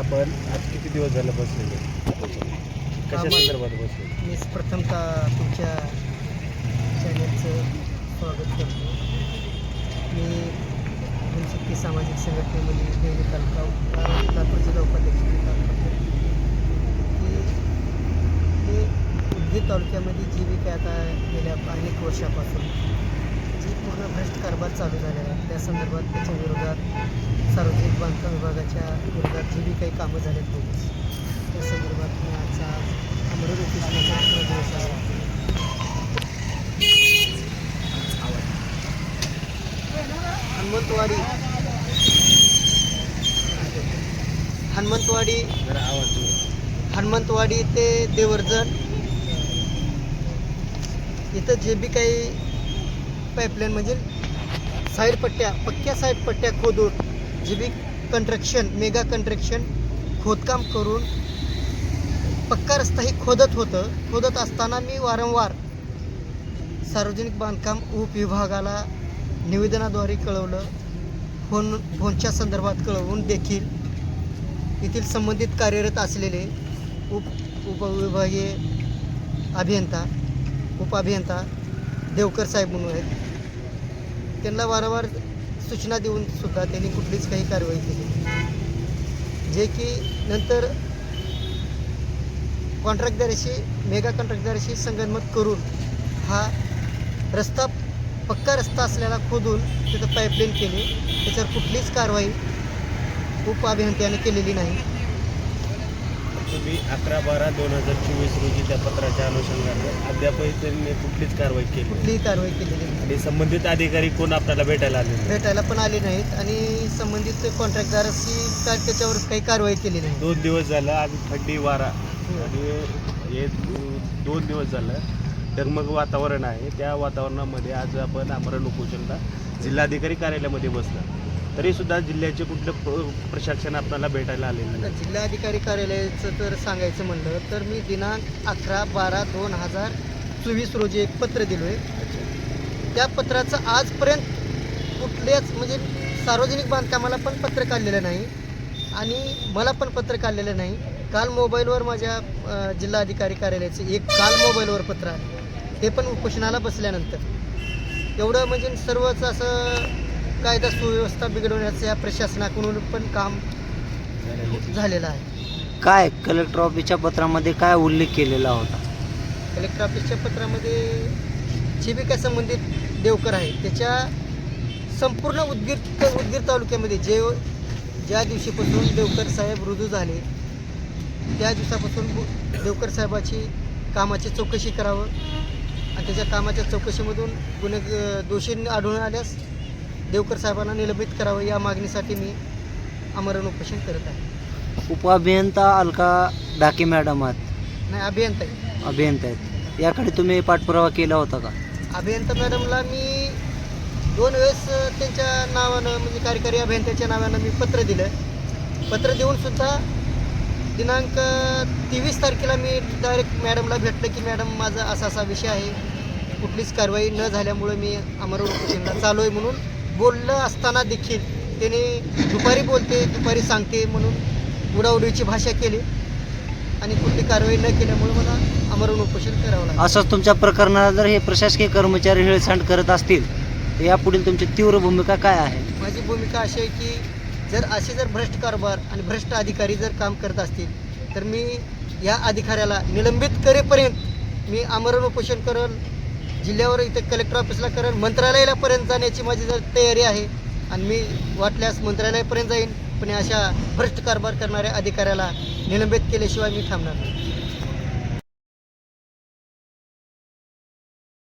आपण आज किती दिवस झालं बसलेले? कशा संदर्भात बसले मी प्रथमतः तुमच्या चॅनलचं स्वागत करतो. मी जनशक्ती सामाजिक संघटनेमध्ये देवणी तालुका लातूर जिल्हा उपाध्यक्ष की उदगीर तालुक्यामध्ये जीविका आता गेल्या अनेक वर्षापासून. जी पूर्ण भ्रष्ट कारभार चालू झालेला आहे. त्या संदर्भात त्याच्या विरोधात सार्वजनिक बांधकाम विभागाच्या विरोधात जी बी काही कामं झालेत बोगस त्या संदर्भात मी आजचा अमरावती ऑफिसमध्ये दिवस आहे. हनुमंतवाडी. हनुमंतवाडी. हनुमंतवाडी ते देवर्जन इथं जे बी काही पाईपलाईन म्हणजे साईड पट्ट्या पक्क्या साईड पट्ट्या खोदून जे बी मेगा कंट्रक्शन खोदकाम करून पक्का रस्ता ही खोदत होतं. खोदत असताना मी वारंवार सार्वजनिक बांधकाम उपविभागाला निवेदनाद्वारे कळवलं. फोन फोनच्या संदर्भात कळवून देखील येथील संबंधित कार्यरत असलेले उप उपविभागीय अभियंता उपअभियंता देवकर साहेब म्हणून आहेत. त्यांना वारंवार सूचना देऊन सुद्धा त्यांनी कुठलीच काही कारवाई केली जे की नंतर कॉन्ट्रॅक्टदाराशी मेगा कॉन्ट्रॅक्टदाराशी संगनमत करून हा रस्ता पक्का रस्ता असलेला खोदून तिथं पाईपलाईन केली. त्याच्यावर कुठलीच कारवाई उप अभियंत्याने केलेली नाही. तुम्ही अकरा बारा दोन हजार चोवीस रोजी त्या पत्राच्या अनुषंगाने अद्यापही त्यांनी कुठलीच कारवाई केली. कुठलीही कारवाई केलेली नाही. आणि संबंधित अधिकारी कोण आपल्याला भेटायला आले नाही. भेटायला पण आले नाहीत आणि संबंधित कॉन्ट्रॅक्टदाराशी काय त्याच्यावर काही कारवाई केली नाही. दोन दिवस झालं आज थंडी वारा. आणि हे दोन दिवस झालं डगमग वातावरण आहे. त्या वातावरणामध्ये आज आपण आमरण उपोषणला जिल्हाधिकारी कार्यालयामध्ये बसलं. तरी सुद्धा जिल्ह्याचे कुठलं प्र- प्रशासन आपल्याला भेटायला आलेलं नाही. जिल्हाधिकारी कार्यालयाचं तर सांगायचं म्हणलं तर मी दिनांक अकरा बारा दोन हजार चोवीस रोजी एक पत्र दिलो आहे त्या पत्राचं आजपर्यंत कुठल्याच म्हणजे सार्वजनिक बांधकामाला पण पत्र काढलेलं नाही आणि मला पण पत्र काढलेलं नाही. काल मोबाईलवर माझ्या जिल्हाधिकारी कार्यालयाचं एक काल मोबाईलवर पत्र आहे ते पण उपोषणाला बसल्यानंतर. एवढं म्हणजे सर्वच असं कायदा सुव्यवस्था बिघडवण्याचं या प्रशासनाकडून पण काम झालेलं आहे. काय कलेक्टर ऑफिसच्या पत्रामध्ये काय उल्लेख केलेला होता? कलेक्टर ऑफिसच्या पत्रामध्ये जीविका संबंधित देवकर आहे त्याच्या संपूर्ण उदगीर उदगीर तालुक्यामध्ये जे ज्या दिवशीपासून देवकर साहेब रुजू झाले त्या दिवसापासून देवकर साहेबाची कामाची चौकशी करावं आणि त्याच्या कामाच्या चौकशीमधून गुन्हे दोषी आढळून आल्यास देवकर साहेबांना निलंबित करावं या मागणीसाठी मी आमरण उपोषण करत आहे. उपअभियंता अलका डाके मॅडम आहेत. नाही अभियंता आहे अभियंता आहेत. याकडे तुम्ही पाठपुरावा केला होता का? अभियंता मॅडमला मी दोन वेळेस अ, त्यांच्या नावानं म्हणजे कार्यकारी अभियंत्याच्या नावानं मी पत्र दिलं. पत्र देऊन सुद्धा दिनांक तेवीस तारखेला मी डायरेक्ट मॅडमला भेटलं की मॅडम माझा असा असा विषय आहे. कुठलीच कारवाई न झाल्यामुळे मी अमर उपोषणला चालू आहे म्हणून बोललं असताना देखील त्याने दुपारी बोलते दुपारी सांगते म्हणून उडाउडीची भाषा केली. आणि कुठली कारवाई न केल्यामुळे मला अमरण उपोषण करावं लागलं. असंच तुमच्या प्रकरणाला जर हे प्रशासकीय कर्मचारी हेळसांड करत असतील तर यापुढील तुमची तीव्र भूमिका काय आहे? माझी भूमिका अशी आहे की जर असे जर भ्रष्ट कारभार आणि भ्रष्ट अधिकारी जर काम करत असतील तर मी या अधिकाऱ्याला निलंबित करेपर्यंत मी आमरण उपोषण करल जिल्ह्यावर इथे कलेक्टर ऑफिसला कारण मंत्रालयालापर्यंत जाण्याची माझी जर तयारी आहे आणि मी वाटल्यास मंत्रालयापर्यंत जाईन पण अशा भ्रष्ट कारभार करणाऱ्या अधिकाऱ्याला निलंबित केल्याशिवाय मी थांबणार नाही.